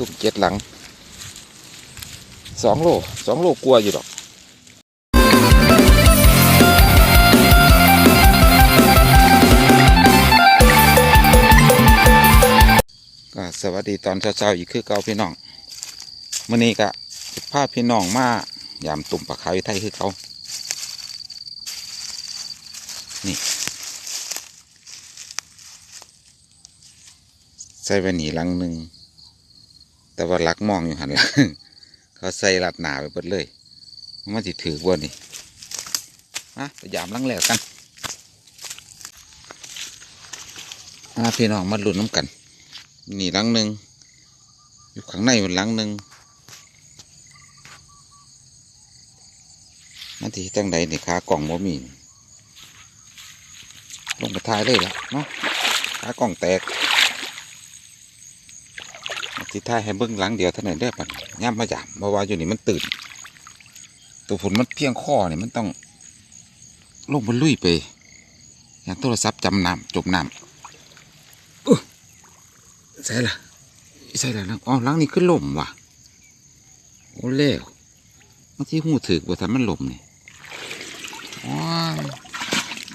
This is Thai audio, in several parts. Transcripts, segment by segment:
ตุ่มเจ็ดหลังสองโลสองโลกลัวอยู่ดอกก็สวัสดีตอนเช้าๆอีกคือเก่าพี่น้องมื่อนี้ก็พาพี่น้องมายามตุ่มปลาขาวไทยคือเขานี่ใส่ไว้หนีหลังหนึ่ง แต่ว่าลักมองอยู่หันหลังเขาใส่ลัดหนาไปเบิดเลยมันสิถือบ่นี่มาพยายามลังแล้วกันพี่น้องมาลุ้นน้ำกัน นี่ลังหนึ่งอยู่ข้างในมันลังหนึ่งมันที่จังใดนี่ขากล่องบ่มีลงไปทายเลยละเนาะขากล่องแตก สิท้ายให้เบิ้งหลังเดียวเท่านั้นเด้อปัดย่ำมาจามเพราะว่าอยู่นี่มันตื่น ตัวฝนมันเพียงข้อนี่มันต้องลงบนลุยไป อย่างโทรศัพท์จำนำจมน้ำใช่ละใช่ละนะอ๋อหลังนี้ขึ้นลมว่ะโอ้เล้วบางทีหูถือกว่าทันมันลมนี่ว้าย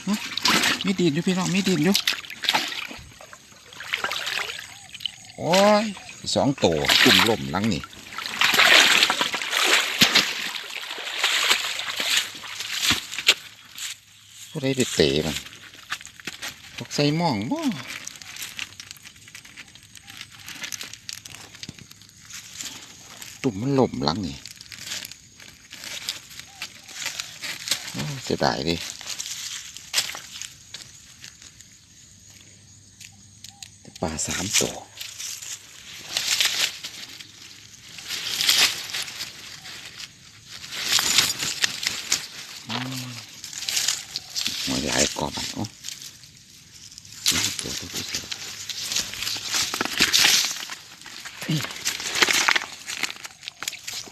ฮะมีดินอยู่พี่น้องมีดินอยู่โอ้ยสองตัวตุ่มล่มหลังนี่ผู้ใดไปเตะมันตกใส่หมองบ่ตุ่มมันล่มหลังนี่เสียดายดิปลาสามตัว หอยหลายกรอบอะโอ้ ยตัวตัวผู้เสือ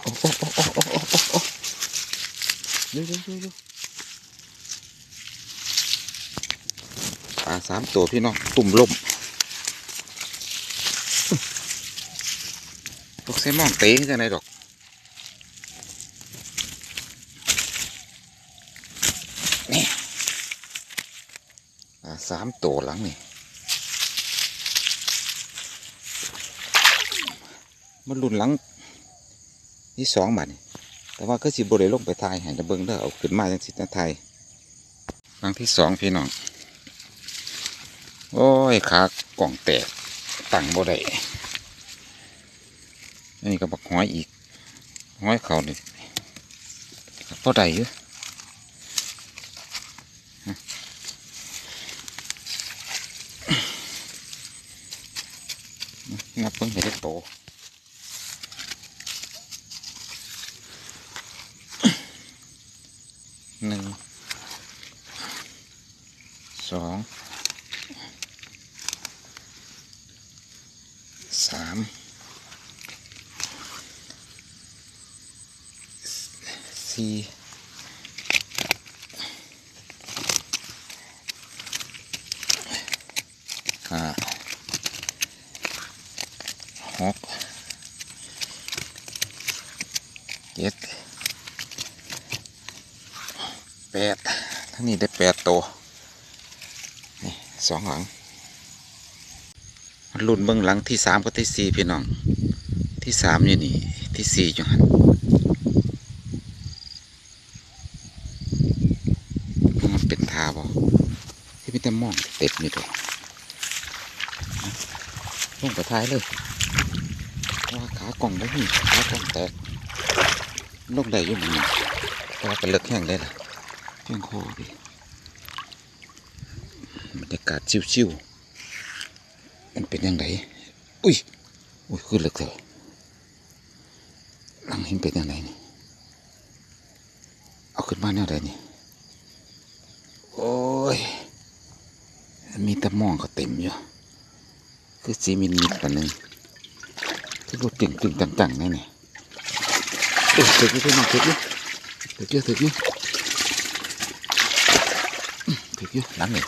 โอ้โอ้โอ้โอ้โอ้โอ้โอ้โอ้เร็วเร็วเร็วเร็วปลาสามตัวพี่น้องตุ่มล่มพวกไซมอนเตะจังไงดอกนี่อ่าสามตัวหลังนี่ มันรุนหลังที่สองบาทนี่แต่ว่าก็สิบริลงไปทายให้ระเบิงเด้อเอาขึ้นมาจังสินะไทยหลังที่สองพี่น้อง โอ้ยขากล่องแตกตั้งบ่ได้อันนี้ก็บักห้อยอีกห้อยเขานี่พอได้อยู่งับเพิ่งเห็นโต หนึ่งสองสามสี่ห้าหกเจ็ดแปดทั้ง นี้ได้แปดตัวนี่สองหลังรุ่นเบื้องหลังที่สามกับที่สี่พี่น้อง ที่สามอยู่นี่ ที่สี่อยู่หันมันเป็นทาบอที่มีแต่มองเต็มอยู่ตัวลงไปท้ายเลยว่าขากล่องได้นี่ขากล่องแตกลกได้ยุ่หมองแต่ว่าเป็นเลือกแห้งได้ล่ะ เพียงโคดิบรรยากาศชิวๆมันเป็นยังไงอุ้ยอุ้ยคือเหลือกเลยหลังเห็นเป็นยังไงนี่เอาขึ้นมาแนวใดนี่โอ้ยมีตะมองก็เต็มอยู่คือซีมินมิดกันหนึ่งที่รถตึงตึงตังตังนี่นี่เออถึกอยู่พี่น้องถึกอยู่ถึกอยู่ถึกอยู่ อื้อถึกอยู่หลังนี่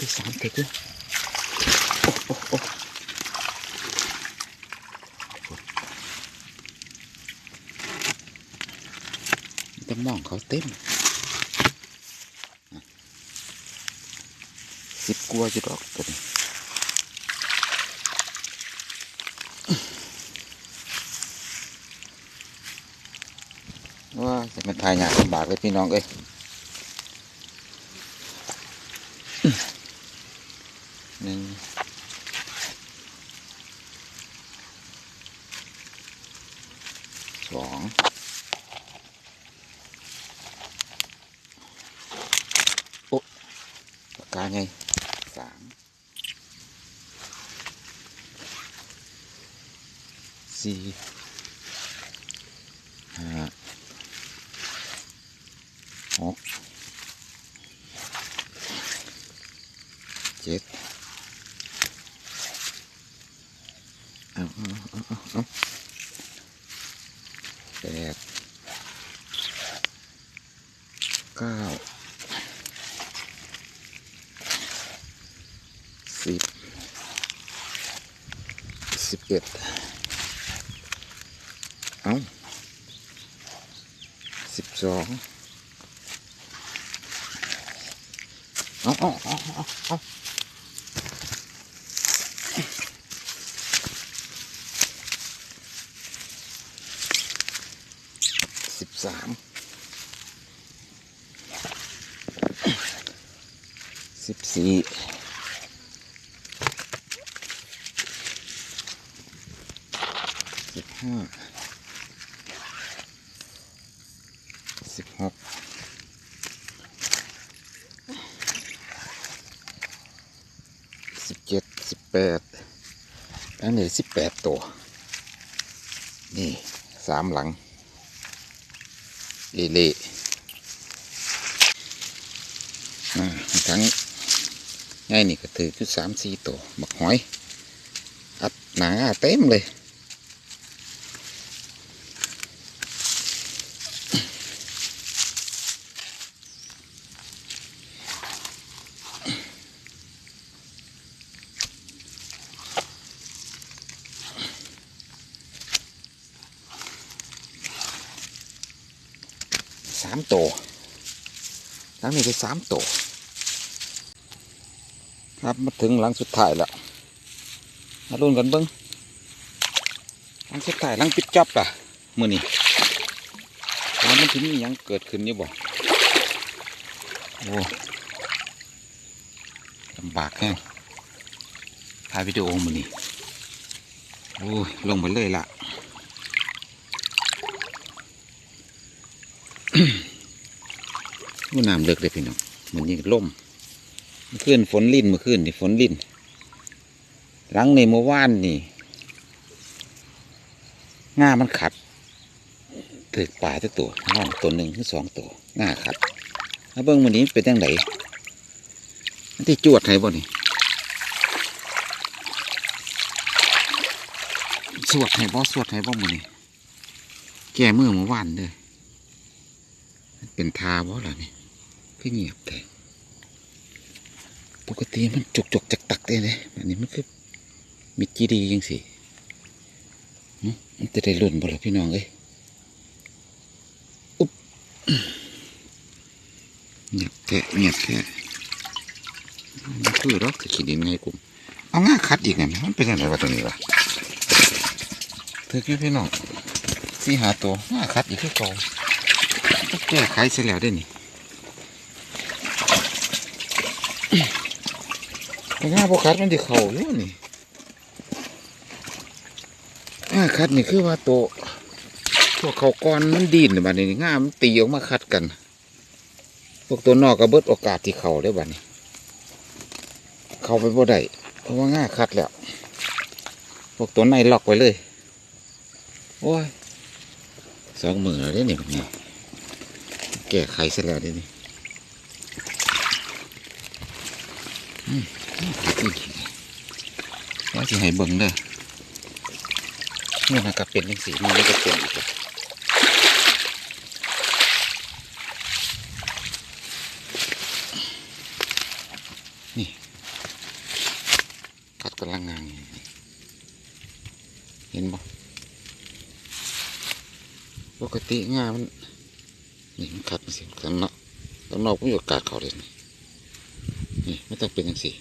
ที่สามเถอะกูโอ้โอ้โอ้แต่มองเขาเต็มสิบกลัวจะดอกตัวนี้ ว่าจะเป็นทายยากลำบากเลยพี่น้องเอ้ยหนึ่งสองโอ้ปากกาไงสามสี่ห้า หกเจ็ดเอาเอาเอาเอาเอาแปด เก้าสิบสิบเอ็ดเอาสิบสองเอาเอาเอาเอาเอาสิบสาม สิบสี่สิบห้าสิบหกสิบเจ็ดสิบแปดอันนี้สิบแปดตัว นี่สามหลังเละเล่ทั้ง ง่ายนี่ก็ถือคือสามสี่ตัวบักหอย อัดหนาเต็มเลยสามตัวหลังนี้ได้สามตัว ครับมาถึงหลังสุดท้ายแล้วมาลุ้นกันเบิ้งหลังสุดท้ายหลังปิดจับล่ะมือนี่แล้วมันถึงมีหยังเกิดขึ้นอยู่บ่โอ้ลำบากแห้งถ่ายวิดีโอมือนี่โอ้ยลงไปเลยล่ะมันน้ำเลิกเลยพี่น้องมันยิงล่ม มื่อคืนฝนลิ่นเมื่อคืนนี่ฝนลิ่น หลังในเมื่อวานนี่ง่ามันขัดถือป่าตัวตัวน้องตัวหนึ่งหรือสองตัวง่าขัดแล้วเบิ้งมันนี้เป็นยังไงที่จวดให้บ่นี่สวดให้บ่สวดให้บ่มันนี่แก่มือเมื่อวานเด้อเป็นทาบ่ล่ะนี่คือเงียบแต่ ปกติมันจุกจกจักตักได้เลยอันนี้มันคือมิดจีดียังสิมันจะได้หล่นบ่ล่ะพี่น้องเอ้ยอุ๊บเงียบแค่เงียบแค่มันคือรอกจะขีดินไงกุมเอาง่าคัดอีกไงมันเป็นยังไงวะตรงนี้วะเธอแค่พี่น้องสี่หาตัวง่าคัดอีกคือเก่าแก้ไขเสร็จแล้วได้นี่ แต่ง่าพวกคัดมันที่เข่าอยู่นี่ง่าคัดนี่คือว่าตัวพวกเขาก้อนมันดีนบัดนี้ง่ามันตีออกมาคัดกัน พวกตัวนอกก็เบิดโอกาสที่เข่าได้บัดนี้ เข้าไปบ่ได้เพราะว่าง่าคัดแล้ว พวกตัวในล็อกไว้เลย โอ้ยสองมือแล้วเด้นี่บัดนี้แก้ไขเสร็จแล้วดินี่ ว่าจะให้เบิ่งเด้อเนี่ยมันก็เป็นยังสีมันก็เป็นอีกแล้วนี่กัดกำลังงางเห็นบ่ปกติงามันนี่มันกัดสิข้างนอกข้างนอกมันอยู่กาดเขาเลยนี่ไม่ต้องเป็นย่างสิ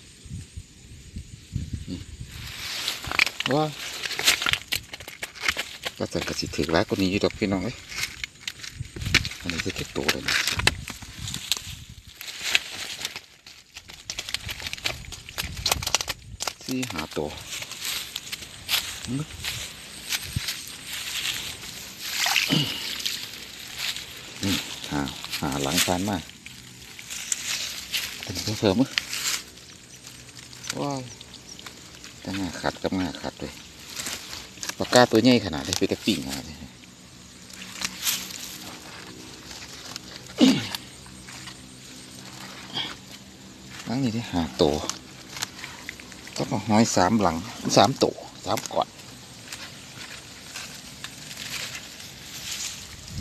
ว้าก็จะกระสิถือร้ายกว่านี้อยู่ดอกพี่น้องเอ้ยอันนี้จะเก็บตัวเลยนะสี่หาตัวนี่หาหาหลังฟานมาอันนี้เพิ่มมั้ยว้าว ต่งาขัดกับงาขัดเลยปากกาตัวใหญ่ขนาดเลยไปแต่ปิ่งมาเลยหลังนี้ได้หาตัวก็มาห้อยสามหลังสามโตสามก่อน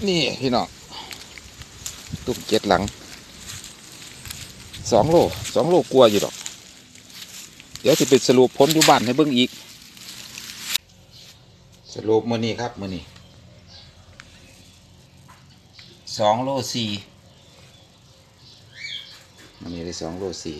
นี่พี่น้องตุ่มเจ็ดหลังสองโลสองโลกลัวอยู่ดอก ดี๋ยวจะไปสรุปผลอยู่บ้านให้เบิ่งอีก สรุปมือนี้ครับมือนี้สองโลสี่มันนี้ได้สองโลสี่